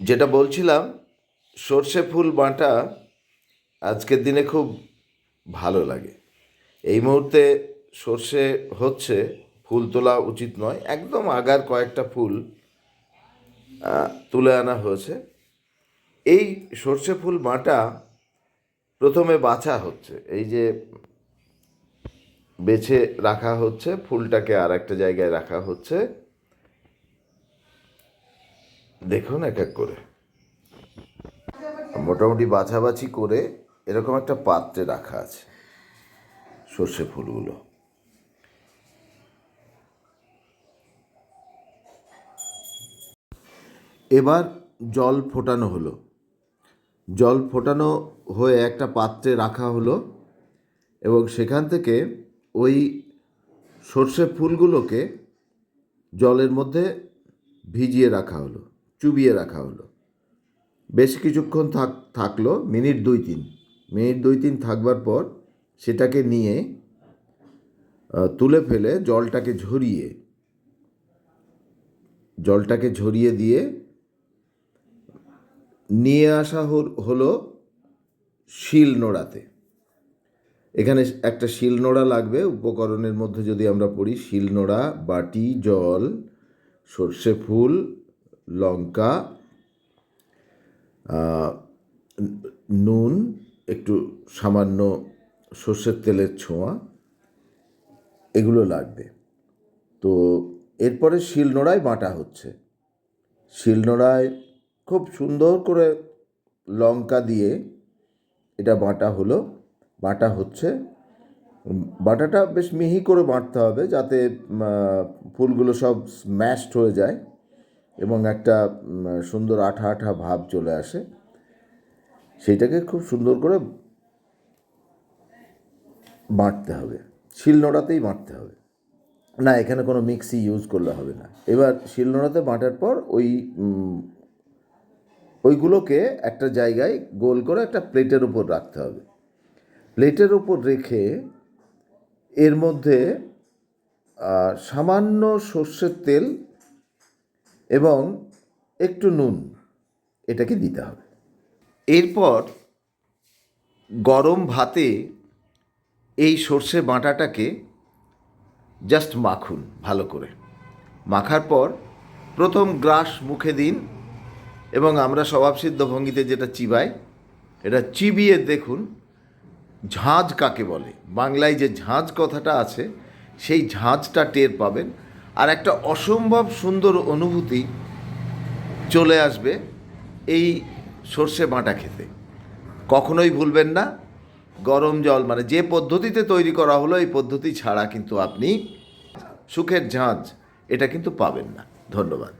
যেটা বলছিলাম, সর্ষে ফুল বাঁটা আজকের দিনে খুব ভালো লাগে। এই মুহূর্তে সর্ষে হচ্ছে, ফুল তোলা উচিত নয়, একদম আগার কয়েকটা ফুল তুলে আনা হয়েছে। এই সর্ষে ফুল বাঁটা প্রথমে বাছা হচ্ছে, এই যে বেছে রাখা হচ্ছে, ফুলটাকে আর একটা জায়গায় রাখা হচ্ছে। দেখুন এক এক করে। মোটামুটি বাছাবাছি করে এরকম একটা পাত্রে রাখা আছে, সর্ষে ফুলগুলো। এবার জল ফোটানো হলো। জল ফোটানো হয়ে একটা পাত্রে রাখা হলো এবং সেখান থেকে ওই সর্ষে ফুলগুলোকে জলের মধ্যে ভিজিয়ে রাখা হলো। চুবিয়ে রাখা হলো। বেশ কিছুক্ষণ থাক, থাকল, মিনিট দুই তিন। মিনিট দুই তিন থাকবার পর সেটাকে নিয়ে তুলে ফেলে জলটাকে ঝরিয়ে জলটাকে ঝরিয়ে দিয়ে নিয়ে আসা হল- শিল নোড়াতে। এখানে একটা শিল নোড়া লাগবে, উপকরণের মধ্যে যদি আমরা পড়ি শিল নোড়া, বাটি, জল, সর্ষে ফুল লঙ্কা নুন, একটু সামান্য সর্ষের তেলের ছোঁয়া, এগুলো লাগবে। তো এরপরে শিলনোড়ায় বাটা হচ্ছে। শিলনোড়ায় খুব সুন্দর করে লঙ্কা দিয়ে এটা বাটা হলো। বাটা হচ্ছে। বাটাটা বেশ মিহি করে বাটতে হবে যাতে ফুলগুলো সব স্ম্যাশড হয়ে যায়। এবং একটা সুন্দর আঠা আঠা ভাব চলে আসে। সেইটাকে খুব সুন্দর করে বাঁটতে হবে। শিলনোড়াতেই বাঁটতে হবে। না, এখানে কোনো মিক্সি ইউজ করলে হবে না। এবার শিলনোড়াতে বাঁটার পর ওই ওইগুলোকে একটা জায়গায় গোল করে একটা প্লেটের উপর রাখতে হবে। প্লেটের উপর রেখে এর মধ্যে সামান্য সর্ষের তেল এবং একটু নুন এটাকে দিতে হবে। এরপর গরম ভাতে এই সর্ষে বাঁটাটাকে জাস্ট মাখুন ভালো করে। মাখার পর প্রথম গ্রাস মুখে দিন এবং আমরা স্বভাবসিদ্ধ ভঙ্গিতে যেটা চিবাই, এটা চিবিয়ে দেখুন ঝাঁঝ কাকে বলে। বাংলায় যে ঝাঁঝ কথাটা আছে, সেই ঝাঁঝটা টের পাবেন। আর একটা অসম্ভব সুন্দর অনুভূতি চলে আসবে এই সর্ষে বাঁটা খেতে। কখনোই ভুলবেন না, গরম জল মানে যে পদ্ধতিতে তৈরি করা হলো, এই পদ্ধতি ছাড়া কিন্তু আপনি সুখের ঝাঁজ, এটা কিন্তু পাবেন না। ধন্যবাদ।